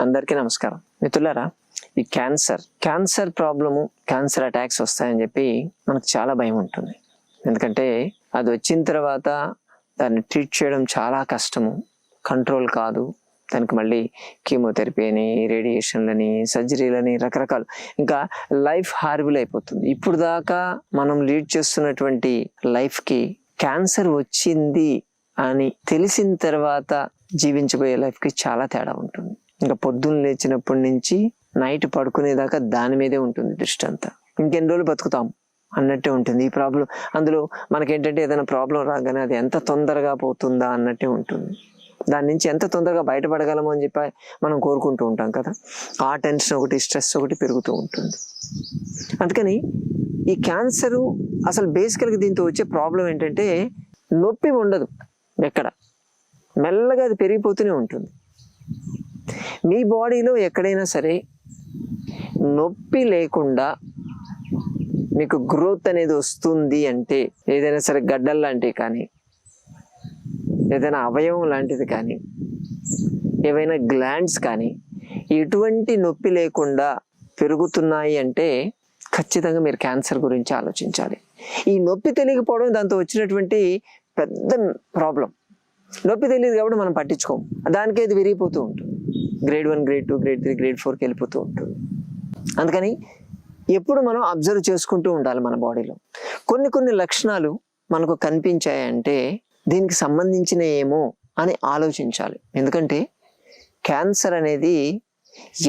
అందరికీ నమస్కారం. మిత్రులారా ఈ cancer cancer problem cancer attacks వస్తాయని చెప్పి మనకు చాలా భయం ఉంటుంది. ఎందుకంటే అది వచ్చిన తర్వాత దాన్ని ట్రీట్ చేయడం చాలా కష్టము. కంట్రోల్ కాదు. దానికి మళ్ళీ కీమోథెరపీ అని రేడియేషన్లని సర్జరీలని రకరకాలు. ఇంకా లైఫ్ హార్బుల్ అయిపోతుంది ఇప్పుడు దాకా మనం లీడ్ చేస్తున్నటువంటి లైఫ్కి క్యాన్సర్ వచ్చింది అని తెలిసిన తర్వాత జీవించబోయే లైఫ్కి చాలా తేడా ఉంటుంది. ఇంకా పొద్దున్న లేచినప్పటి నుంచి నైట్ పడుకునేదాకా దాని మీదే ఉంటుంది దృష్టి అంతా ఇంకెన్ని రోజులు బతుకుతాం అన్నట్టే ఉంటుంది. ఈ ప్రాబ్లం అందులో మనకేంటంటే ఏదైనా ప్రాబ్లం రాగానే అది ఎంత తొందరగా పోతుందా అన్నట్టే ఉంటుంది. దాని నుంచి ఎంత తొందరగా బయటపడగలము అని చెప్పి మనం కోరుకుంటూ ఉంటాం కదా. ఆ టెన్షన్ ఒకటి స్ట్రెస్ ఒకటి పెరుగుతూ ఉంటుంది. అందుకని ఈ క్యాన్సరు అసలు బేసికల్గా దీంతో వచ్చే ప్రాబ్లం ఏంటంటే నొప్పి ఉండదు ఎక్కడ. మెల్లగా అది పెరిగిపోతూనే ఉంటుంది. మీ బాడీలో ఎక్కడైనా సరే నొప్పి లేకుండా మీకు గ్రోత్ అనేది వస్తుంది అంటే ఏదైనా సరే గడ్డలు లాంటివి కానీ ఏదైనా అవయవం లాంటిది కానీ ఏవైనా గ్లాండ్స్ కానీ ఎటువంటి నొప్పి లేకుండా పెరుగుతున్నాయి అంటే ఖచ్చితంగా మీరు క్యాన్సర్ గురించి ఆలోచించాలి. ఈ నొప్పి తెలియకపోవడం దాంతో వచ్చినటువంటి పెద్ద ప్రాబ్లం. నొప్పి తెలియదు కాబట్టి మనం పట్టించుకోము. దానికే ఇది విరిగిపోతూ ఉంటుంది. Grade one grade two grade three grade ఫోర్కి వెళ్ళిపోతూ ఉంటుంది. అందుకని ఎప్పుడు మనం అబ్జర్వ్ చేసుకుంటూ ఉండాలి మన బాడీలో కొన్ని కొన్ని లక్షణాలు మనకు కనిపించాయంటే దీనికి సంబంధించిన ఏమో అని ఆలోచించాలి. ఎందుకంటే క్యాన్సర్ అనేది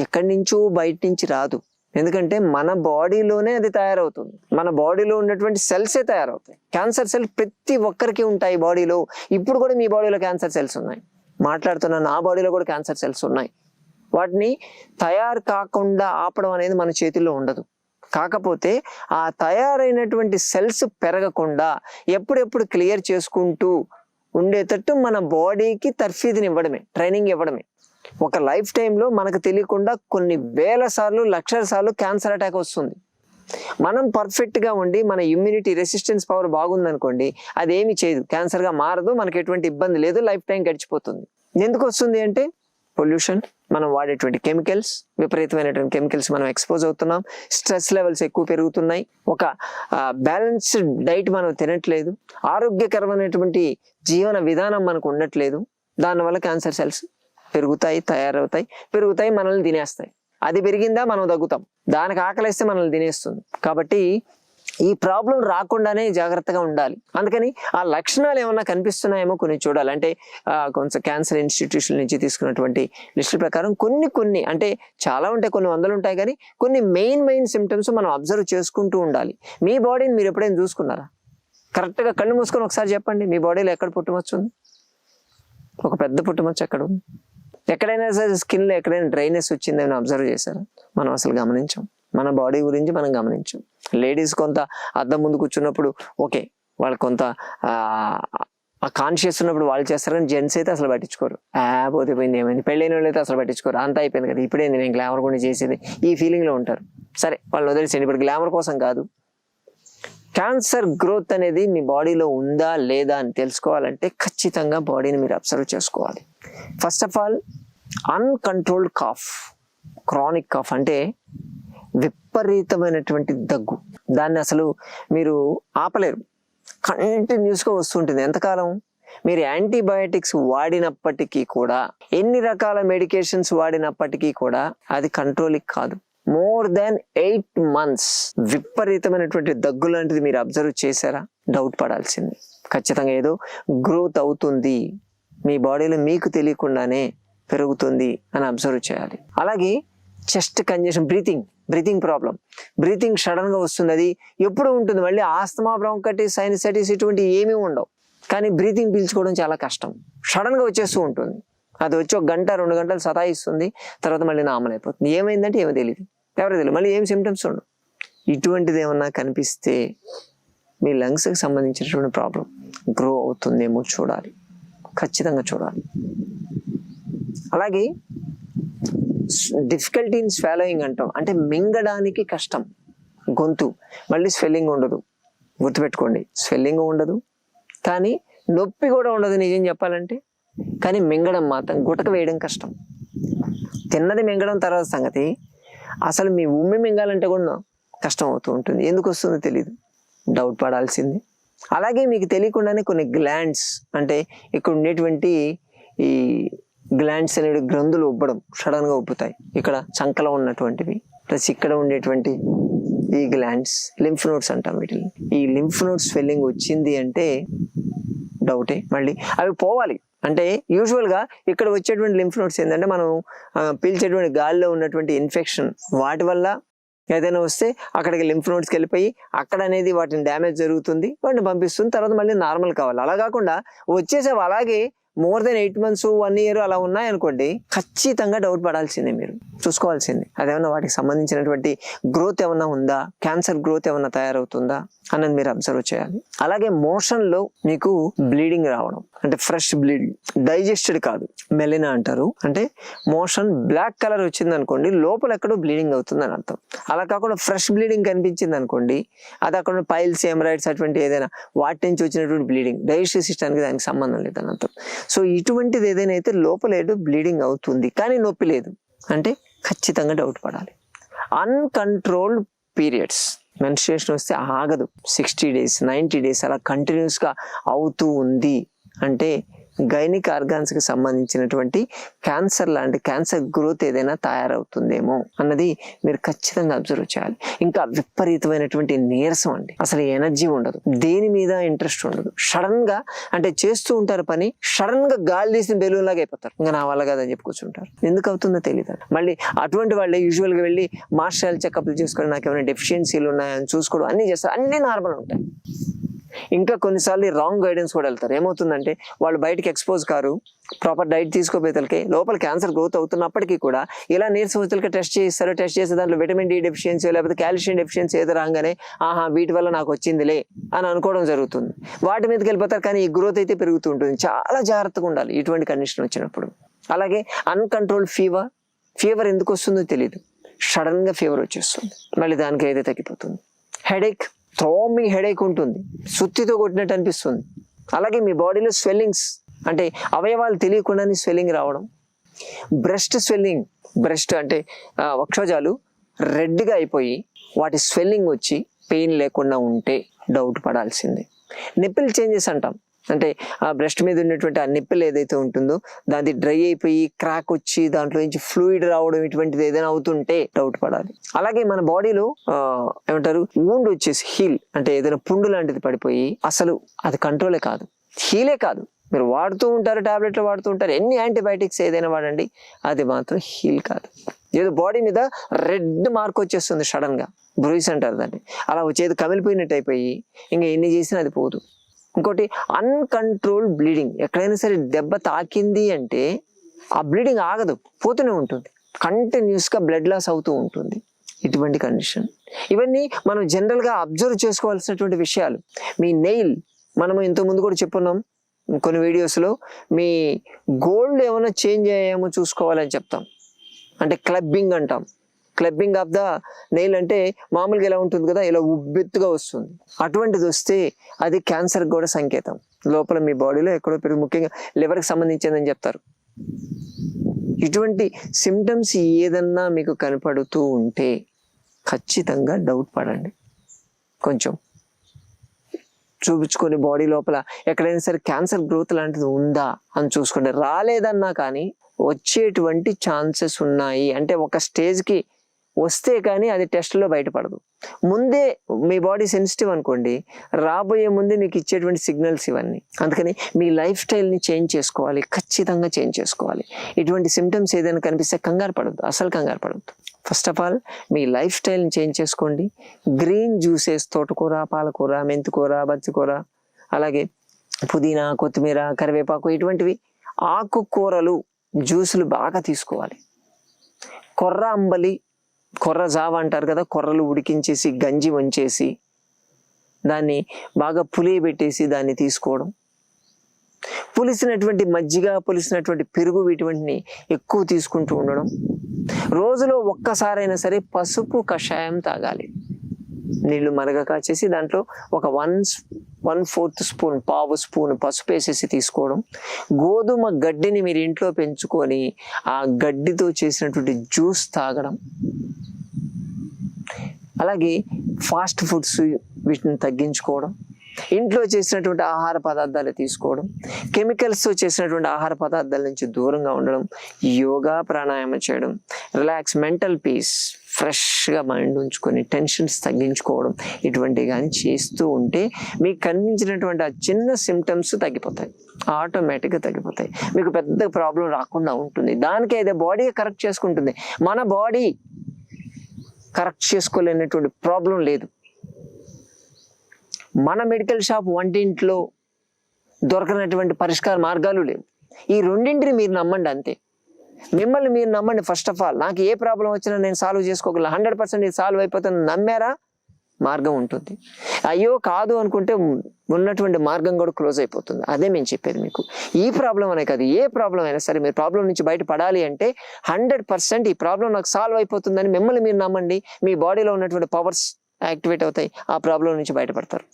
ఎక్కడి నుంచో బయట నుంచి రాదు. ఎందుకంటే మన బాడీలోనే అది తయారవుతుంది. మన బాడీలో ఉన్నటువంటి సెల్సే తయారవుతాయి. క్యాన్సర్ సెల్ ప్రతి ఒక్కరికి ఉంటాయి బాడీలో ఇప్పుడు కూడా మీ బాడీలో క్యాన్సర్ సెల్స్ ఉన్నాయి. మాట్లాడుతున్న నా బాడీలో కూడా క్యాన్సర్ సెల్స్ ఉన్నాయి. వాటిని తయారు కాకుండా ఆపడం అనేది మన చేతిలో ఉండదు. కాకపోతే ఆ తయారైనటువంటి సెల్స్ పెరగకుండా ఎప్పుడెప్పుడు క్లియర్ చేసుకుంటూ ఉండేటట్టు మన బాడీకి తర్ఫీదుని ఇవ్వడమే ట్రైనింగ్ ఇవ్వడమే. ఒక లైఫ్ టైంలో మనకు తెలియకుండా కొన్ని వేల సార్లు లక్షల సార్లు క్యాన్సర్ అటాక్ వస్తుంది. మనం పర్ఫెక్ట్గా ఉండి మన ఇమ్యూనిటీ రెసిస్టెన్స్ పవర్ బాగుందనుకోండి అది ఏమి చేయదు క్యాన్సర్గా మారదు మనకి ఎటువంటి ఇబ్బంది లేదు లైఫ్ టైం గడిచిపోతుంది. ఎందుకు వస్తుంది అంటే పొల్యూషన్. మనం వాడేటువంటి కెమికల్స్ విపరీతమైనటువంటి కెమికల్స్ మనం ఎక్స్పోజ్ అవుతున్నాం. స్ట్రెస్ లెవెల్స్ ఎక్కువ పెరుగుతున్నాయి. ఒక బ్యాలెన్స్డ్ డైట్ మనం తినట్లేదు. ఆరోగ్యకరమైనటువంటి జీవన విధానం మనకు ఉండట్లేదు. దానివల్ల క్యాన్సర్ సెల్స్ పెరుగుతాయి తయారవుతాయి. పెరుగుతాయి మనల్ని తినేస్తాయి. అది పెరిగిందా మనం తగ్గుతాం. దానికి ఆకలిస్తే మనల్ని తినేస్తుంది. కాబట్టి ఈ ప్రాబ్లం రాకుండానే జాగ్రత్తగా ఉండాలి. అందుకని ఆ లక్షణాలు ఏమన్నా కనిపిస్తున్నాయేమో కొన్ని చూడాలి. అంటే కొంచెం క్యాన్సర్ ఇన్స్టిట్యూషన్ నుంచి తీసుకున్నటువంటి లిస్టు ప్రకారం కొన్ని కొన్ని అంటే చాలా ఉంటాయి కొన్ని వందలు ఉంటాయి. కానీ కొన్ని మెయిన్ మెయిన్ సిమ్టమ్స్ మనం అబ్జర్వ్ చేసుకుంటూ ఉండాలి. మీ బాడీని మీరు ఎప్పుడైనా చూసుకున్నారా? కరెక్ట్గా కళ్ళు మూసుకొని ఒకసారి చెప్పండి. మీ బాడీలో ఎక్కడ పుట్టుమచ్చు ఉంది? ఒక పెద్ద పుట్టుమచ్చు ఎక్కడ ఉంది? ఎక్కడైనా సరే స్కిన్లో ఎక్కడైనా డ్రైనెస్ వచ్చిందని అబ్జర్వ్ చేశారు? మనం అసలు గమనించాం. మన బాడీ గురించి మనం గమనించాం. లేడీస్ కొంత అద్దం ముందు కూర్చున్నప్పుడు ఓకే వాళ్ళు కొంత కాన్షియస్ ఉన్నప్పుడు వాళ్ళు చేస్తారని జెంట్స్ అయితే అసలు పట్టించుకోరు. ఆ పోతే పోయింది ఏమైంది? పెళ్ళైన వాళ్ళు అయితే అసలు పట్టించుకోరు. అంతా అయిపోయింది కదా ఇప్పుడేంది? నేను గ్లామర్ కూడా చేసేది. ఈ ఫీలింగ్లో ఉంటారు. సరే వాళ్ళు వదిలేసేయండి. ఇప్పుడు గ్లామర్ కోసం కాదు. క్యాన్సర్ గ్రోత్ అనేది మీ బాడీలో ఉందా లేదా అని తెలుసుకోవాలంటే ఖచ్చితంగా బాడీని మీరు అబ్జర్వ్ చేసుకోవాలి. First of all uncontrolled cough chronic cough అంటే విపరీతమైనటువంటి దగ్గు. దాన్ని అసలు మీరు ఆపలేరు. కంటిన్యూస్గా వస్తుంటుంది. ఎంతకాలం? మీరు యాంటీబయాటిక్స్ వాడినప్పటికీ కూడా ఎన్ని రకాల మెడికేషన్స్ వాడినప్పటికీ కూడా అది కంట్రోలింగ్ కాదు. మోర్ దాన్ ఎయిట్ మంత్స్ విపరీతమైనటువంటి దగ్గు లాంటిది మీరు అబ్జర్వ్ చేశారా? డౌట్ పడాల్సింది. ఖచ్చితంగా ఏదో గ్రోత్ అవుతుంది. మీ బాడీలో మీకు తెలియకుండానే పెరుగుతుంది అని అబ్జర్వ్ చేయాలి. అలాగే chest congestion breathing. Breathing problem. Breathing సడన్గా వస్తుంది అది ఎప్పుడు ఉంటుంది? మళ్ళీ ఆస్తమా బ్రాంకటిస్ సైనసైటిస్ ఇటువంటి ఏమీ ఉండవు. కానీ బ్రీతింగ్ పీల్చుకోవడం చాలా కష్టం. సడన్గా వచ్చేస్తూ ఉంటుంది. అది వచ్చి ఒక గంట రెండు గంటలు సతాయిస్తుంది. తర్వాత మళ్ళీ నార్మల్ అయిపోతుంది. ఏమైందంటే ఏమో తెలియదు ఎవరు తెలియదు మళ్ళీ ఏం సిమ్టమ్స్ ఉండవు. ఇటువంటిది ఏమన్నా కనిపిస్తే మీ లంగ్స్కి సంబంధించినటువంటి ప్రాబ్లం గ్రో అవుతుందేమో చూడాలి. ఖచ్చితంగా చూడాలి. అలాగే డిఫికల్టీ ఇన్ స్వాలోయింగ్ అంటాం. అంటే మింగడానికి కష్టం. గొంతు. మళ్ళీ స్వెల్లింగ్ ఉండదు. గుర్తుపెట్టుకోండి. స్వెల్లింగ్ ఉండదు. కానీ నొప్పి కూడా ఉండదు నిజం చెప్పాలంటే. కానీ మింగడం మాత్రం గుటక వేయడం కష్టం. తిన్నది మింగడం తర్వాత సంగతి అసలు మీ ఉమ్మి మింగాలంటే కూడా కష్టం అవుతూ ఉంటుంది. ఎందుకు వస్తుందో తెలియదు డౌట్ పడాల్సింది. అలాగే మీకు తెలియకుండానే కొన్ని గ్లాండ్స్ అంటే ఇక్కడ ఉండేటువంటి ఈ గ్లాండ్స్ అనేవి గ్రంథులు ఉబ్బడం సడన్గా ఉబ్బుతాయి. ఇక్కడ చంకలో ఉన్నటువంటివి ప్లస్ ఇక్కడ ఉండేటువంటి ఈ గ్లాండ్స్ లింఫ్ నోట్స్ అంటాం వీటిని. ఈ లింఫ్ నోట్స్ స్వెల్లింగ్ వచ్చింది అంటే డౌటే మళ్ళీ. అవి పోవాలి. అంటే యూజువల్గా ఇక్కడ వచ్చేటువంటి లింఫ్ నోట్స్ ఏంటంటే మనం పీల్చేటువంటి గాలిలో ఉన్నటువంటి ఇన్ఫెక్షన్ వాటి వల్ల ఏదైనా వస్తే అక్కడికి లింఫ్ నోట్స్కి వెళ్ళిపోయి అక్కడ అనేది వాటిని డ్యామేజ్ జరుగుతుంది వాటిని పంపిస్తుంది తర్వాత మళ్ళీ నార్మల్ కావాలి. అలా కాకుండా వచ్చేసేవి అలాగే more than eight months one year అలా ఉన్నాయనుకోండి ఖచ్చితంగా డౌట్ పడాల్సిందే మీరు. చూసుకోవాల్సింది. అదేమన్నా వాటికి సంబంధించినటువంటి గ్రోత్ ఏమన్నా ఉందా? క్యాన్సర్ గ్రోత్ ఏమన్నా తయారవుతుందా? అన్నది మీరు అబ్జర్వ్ చేయాలి. అలాగే మోషన్లో మీకు బ్లీడింగ్ రావడం. అంటే ఫ్రెష్ బ్లీడింగ్ డైజెస్టెడ్ కాదు. మెలినా అంటారు. అంటే మోషన్ బ్లాక్ కలర్ వచ్చింది అనుకోండి లోపల ఎక్కడో బ్లీడింగ్ అవుతుంది అని అర్థం. అలా కాకుండా ఫ్రెష్ బ్లీడింగ్ కనిపించింది అనుకోండి అది అక్కడ పైల్స్ ఎమరైడ్స్ అటువంటి ఏదైనా వాటి నుంచి వచ్చినటువంటి బ్లీడింగ్ డైజెస్టివ్ సిస్టానికి దానికి సంబంధం లేదని అర్థం. సో ఇటువంటిది ఏదైనా అయితే లోపల ఏదో బ్లీడింగ్ అవుతుంది. కానీ నొప్పి లేదు. అంటే ఖచ్చితంగా డౌట్ పడాలి. అన్కంట్రోల్డ్ పీరియడ్స్ మెన్స్ట్రేషన్ వస్తే ఆగదు. సిక్స్టీ డేస్ నైంటీ డేస్ అలా కంటిన్యూస్గా అవుతూ ఉంది. అంటే గైనిక్ ఆర్గాన్స్కి సంబంధించినటువంటి క్యాన్సర్ లాంటి క్యాన్సర్ గ్రోత్ ఏదైనా తయారవుతుందేమో అన్నది మీరు ఖచ్చితంగా అబ్జర్వ్ చేయాలి. ఇంకా విపరీతమైనటువంటి నీరసం అండి. అసలు ఎనర్జీ ఉండదు. దేని మీద ఇంట్రెస్ట్ ఉండదు. సడన్గా అంటే చేస్తూ ఉంటారు పని సడన్గా గాలి తీసిన బెలూన్ లాగా అయిపోతారు. ఇంకా నా వల్ల కాదని చెప్పి కూర్చుంటారు. ఎందుకు అవుతుందో తెలియదు మళ్ళీ అటువంటి వాళ్ళే యూజువల్గా వెళ్ళి మార్షల్ చెకప్లు చేసుకోవడం నాకు ఏమైనా డెఫిషియన్సీలు ఉన్నాయని చూసుకోవడం అన్ని చేస్తారు. అన్ని నార్మల్ ఉంటాయి. ఇంకా కొన్నిసార్లు రాంగ్ గైడెన్స్ కూడా వెళ్తారు. ఏమవుతుందంటే వాళ్ళు బయటకు ఎక్స్పోజ్ కారు ప్రాపర్ డైట్ తీసుకోబోతలకి లోపల క్యాన్సర్ గ్రోత్ అవుతున్నప్పటికీ కూడా ఇలా నీరసం వచ్చేతలకి టెస్ట్ చేస్తారు టెస్ట్ చేసే దాంట్లో విటమిన్ డి డెఫిషియన్సీ లేకపోతే కాల్షియం డెఫిషియన్సీ ఏదో రాగానే ఆహా వీటి వల్ల నాకు వచ్చిందిలే అని అనుకోవడం జరుగుతుంది. వాటి మీదకి వెళ్ళిపోతారు కానీ ఈ గ్రోత్ అయితే పెరుగుతూ ఉంటుంది. చాలా జాగ్రత్తగా ఉండాలి ఇటువంటి కండిషన్ వచ్చినప్పుడు. అలాగే అన్కంట్రోల్డ్ ఫీవర్ ఫీవర్ ఎందుకు వస్తుందో తెలియదు సడన్గా ఫీవర్ వచ్చేస్తుంది. మళ్ళీ దానికి అయితే తగ్గిపోతుంది. హెడేక్ థ్రోమింగ్ హెడేక్ ఉంటుంది. సుత్తితో కొట్టినట్టు అనిపిస్తుంది. అలాగే మీ బాడీలో స్వెల్లింగ్స్ అంటే అవయవాలు తెలియకుండానే స్వెల్లింగ్ రావడం. బ్రెస్ట్ స్వెల్లింగ్ బ్రెస్ట్ అంటే వక్షజాలు వక్షోజాలు రెడ్గా అయిపోయి వాటి స్వెల్లింగ్ వచ్చి పెయిన్ లేకుండా ఉంటే డౌట్ పడాల్సిందే. నిప్పిల్ చేంజెస్ అంటాం. అంటే ఆ బ్రెస్ట్ మీద ఉన్నటువంటి ఆ నిప్పిల్ ఏదైతే ఉంటుందో దాది డ్రై అయిపోయి క్రాక్ వచ్చి దాంట్లో నుంచి ఫ్లూయిడ్ రావడం ఇటువంటిది ఏదైనా అవుతుంటే డౌట్ పడాలి. అలాగే మన బాడీలో ఏమంటారు ఊండ్ వచ్చేసి హీల్ అంటే ఏదైనా పుండు లాంటిది పడిపోయి అసలు అది కంట్రోలే కాదు. హీలే కాదు. మీరు వాడుతూ ఉంటారు టాబ్లెట్లు వాడుతూ ఉంటారు ఎన్ని యాంటీబయాటిక్స్ ఏదైనా వాడండి అది మాత్రం హీల్ కాదు. ఏదో బాడీ మీద రెడ్ మార్క్ వచ్చేస్తుంది సడన్గా. బ్రూయిస్ అంటారు దాన్ని. అలా వచ్చేది కమిలిపోయినట్టు అయిపోయి ఇంకా ఎన్ని చేసినా అది పోదు. ఇంకోటి అన్కంట్రోల్డ్ బ్లీడింగ్ ఎక్కడైనా సరే దెబ్బ తాకింది అంటే ఆ బ్లీడింగ్ ఆగదు పోతూనే ఉంటుంది. కంటిన్యూస్గా బ్లడ్ లాస్ అవుతూ ఉంటుంది ఇటువంటి కండిషన్ ఇవన్నీ మనం జనరల్గా అబ్జర్వ్ చేసుకోవాల్సినటువంటి విషయాలు. మీ నెయిల్ మనము ఇంతకుముందు ముందు కూడా చెప్పున్నాం కొన్ని వీడియోస్లో మీ గోల్డ్ ఏమైనా చేంజ్ అయ్యామో చూసుకోవాలని చెప్తాం. అంటే క్లబ్బింగ్ అంటాం. క్లబ్బింగ్ ఆఫ్ ద నెయిల్ అంటే మామూలుగా ఎలా ఉంటుంది కదా ఇలా ఉబ్బెత్తుగా వస్తుంది. అటువంటిది వస్తే అది క్యాన్సర్ కూడా సంకేతం. లోపల మీ బాడీలో ఎక్కడో పెరుగు ముఖ్యంగా లివర్కి సంబంధించిందని చెప్తారు. ఇటువంటి సిమ్టమ్స్ ఏదన్నా మీకు కనపడుతూ ఉంటే ఖచ్చితంగా డౌట్ పడండి. కొంచెం చూపించుకొని బాడీ లోపల ఎక్కడైనా సరే క్యాన్సర్ గ్రోత్ లాంటిది ఉందా అని చూసుకోండి రాలేదన్నా కానీ వచ్చేటువంటి ఛాన్సెస్ ఉన్నాయి. అంటే ఒక స్టేజ్కి వస్తే కానీ అది టెస్ట్లో బయటపడదు. ముందే మీ బాడీ సెన్సిటివ్ అనుకోండి రాబోయే ముందే మీకు ఇచ్చేటువంటి సిగ్నల్స్ ఇవన్నీ. అందుకని మీ లైఫ్ స్టైల్ని చేంజ్ చేసుకోవాలి ఖచ్చితంగా చేంజ్ చేసుకోవాలి. ఇటువంటి సిమ్టమ్స్ ఏదైనా కనిపిస్తే కంగారు పడద్దు అసలు కంగారు పడద్దు. ఫస్ట్ ఆఫ్ ఆల్ మీ లైఫ్ స్టైల్ని చేంజ్ చేసుకోండి. గ్రీన్ జ్యూసెస్ తోటకూర పాలకూర మెంతికూర బత్తికూర అలాగే పుదీనా కొత్తిమీర కరివేపాకు ఇటువంటివి ఆకుకూరలు జ్యూసులు బాగా తీసుకోవాలి. కొర్ర అంబలి కొర్ర జావ అంటారు కదా కొర్రలు ఉడికించేసి గంజి వంచేసి దాన్ని బాగా పులియబెట్టేసి దాన్ని తీసుకోవడం. పులిసినటువంటి మజ్జిగ పులిసినటువంటి పెరుగు వీటివంటిని ఎక్కువ తీసుకుంటూ ఉండడం. రోజులో ఒక్కసారైనా సరే పసుపు కషాయం తాగాలి. నీళ్ళు మరగ చేసి దాంట్లో ఒక వన్ వన్ ఫోర్త్ స్పూన్ పావు స్పూన్ పసుపు వేసేసి తీసుకోవడం. గోధుమ గడ్డిని మీరు ఇంట్లో పెంచుకొని ఆ గడ్డితో చేసినటువంటి జ్యూస్ తాగడం. అలాగే ఫాస్ట్ ఫుడ్స్ వీటిని తగ్గించుకోవడం. ఇంట్లో చేసినటువంటి ఆహార పదార్థాలు తీసుకోవడం. కెమికల్స్తో చేసినటువంటి ఆహార పదార్థాల నుంచి దూరంగా ఉండడం. యోగా ప్రాణాయామం చేయడం. Relax mental peace. ఫ్రెష్గా మైండ్ ఉంచుకొని టెన్షన్స్ తగ్గించుకోవడం ఇటువంటివి కానీ చేస్తూ ఉంటే మీకు కనిపించినటువంటి ఆ చిన్న సిమ్టమ్స్ తగ్గిపోతాయి. ఆటోమేటిక్గా తగ్గిపోతాయి. మీకు పెద్ద ప్రాబ్లం రాకుండా ఉంటుంది. దానికి అయితే బాడీ కరెక్ట్ చేసుకుంటుంది. మన బాడీ కరెక్ట్ చేసుకోలేనటువంటి ప్రాబ్లం లేదు. మన మెడికల్ షాప్ వంటింట్లో దొరకనటువంటి పరిష్కార మార్గాలు లేవు. ఈ రెండింటిని మీరు నమ్మండి అంతే. మిమ్మల్ని మీరు నమ్మండి ఫస్ట్ ఆఫ్ ఆల్ నాకు ఏ ప్రాబ్లం వచ్చినా నేను సాల్వ్ చేసుకోగలను. హండ్రెడ్ పర్సెంట్ ఇది సాల్వ్ అయిపోతుంది నమ్మారా? మార్గం ఉంటుంది. అయ్యో కాదు అనుకుంటే ఉన్నటువంటి మార్గం కూడా క్లోజ్ అయిపోతుంది. అదే మేము చెప్పేది మీకు. ఈ ప్రాబ్లం అనే కాదు ఏ ప్రాబ్లం అయినా సరే మీరు ప్రాబ్లం నుంచి బయటపడాలి అంటే హండ్రెడ్ పర్సెంట్ ఈ ప్రాబ్లం నాకు సాల్వ్ అయిపోతుందని మిమ్మల్ని మీరు నమ్మండి. మీ బాడీలో ఉన్నటువంటి పవర్స్ యాక్టివేట్ అవుతాయి. ఆ ప్రాబ్లం నుంచి బయటపడతారు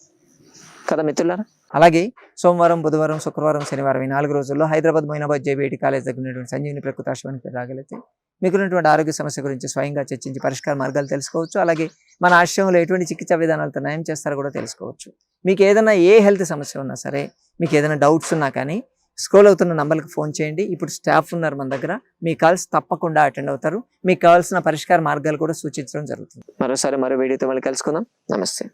కదా మిత్రులారా? అలాగే సోమవారం బుధవారం శుక్రవారం శనివారం ఈ నాలుగు రోజుల్లో హైదరాబాద్ మొయినాబాద్ జేబీఐటి కాలేజ్ దగ్గర ఉన్నటువంటి సంజీవిని ప్రకృతి ఆశ్రమానికి రాగలిగితే మీకున్నటువంటి ఆరోగ్య సమస్య గురించి స్వయంగా చర్చించి పరిష్కార మార్గాలు తెలుసుకోవచ్చు. అలాగే మన ఆశ్రమంలో ఎటువంటి చికిత్సా విధానాలతో నయం చేస్తారో కూడా తెలుసుకోవచ్చు. మీకు ఏదైనా ఏ హెల్త్ సమస్య ఉన్నా సరే మీకు ఏదైనా డౌట్స్ ఉన్నా కానీ స్క్రోల్ అవుతున్న నంబర్కి ఫోన్ చేయండి. ఇప్పుడు స్టాఫ్ ఉన్నారు మన దగ్గర. మీ కాల్స్ తప్పకుండా అటెండ్ అవుతారు. మీకు కావాల్సిన పరిష్కార మార్గాలు కూడా సూచించడం జరుగుతుంది. మరోసారి మరో వీడియోతో మళ్ళీ కలుసుకుందాం. నమస్తే.